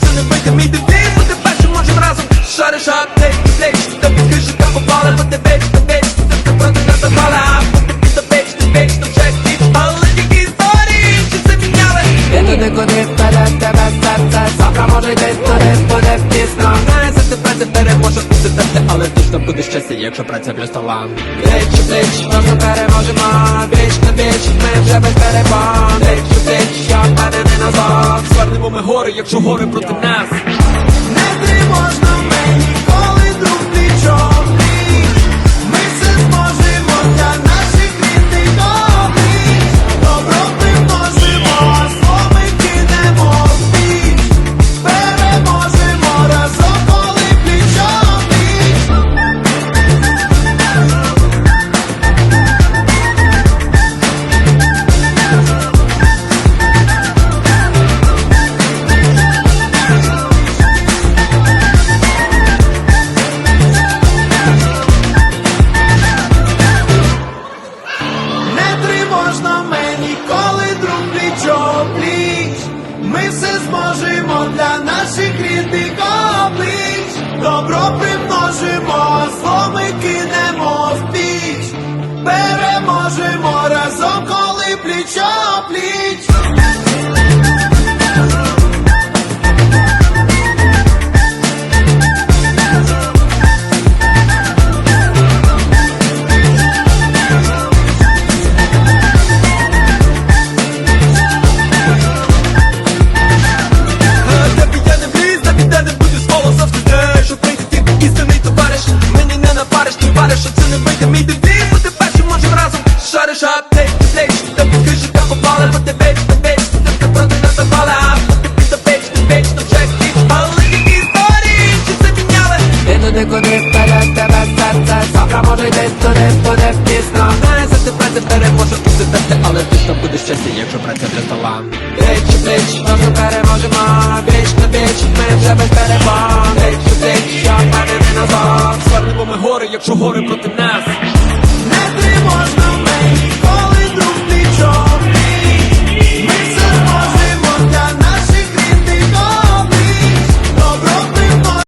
це не вийде мій девіз Бути першим можем разом а плеч, плеч Та підкажи, та попали, бо ти та веч Ти проти нас запала, а ти ти вже хліб Але тільки історії, чи це міняли. І туди, куди вперед тебе серце Завтра може йти туди, буде пізно. Знає, за тебе це переможе бути тебе Але точно буде щастя, якщо праця плюс талант у плеч, разом переможемо Віч на віч, якщо гори проти нас Добро примножимо, зло ми кинемо в піч. Переможемо разом, коли плічо пліч. Переможе бути тебе Але точно буде щастя, якщо праця для талант Плеч у плеч, разом переможемо. Віч на віч, ми вже без перемог. Плеч у плеч, я впевнений назад. Звернемо ми гори, якщо гори проти нас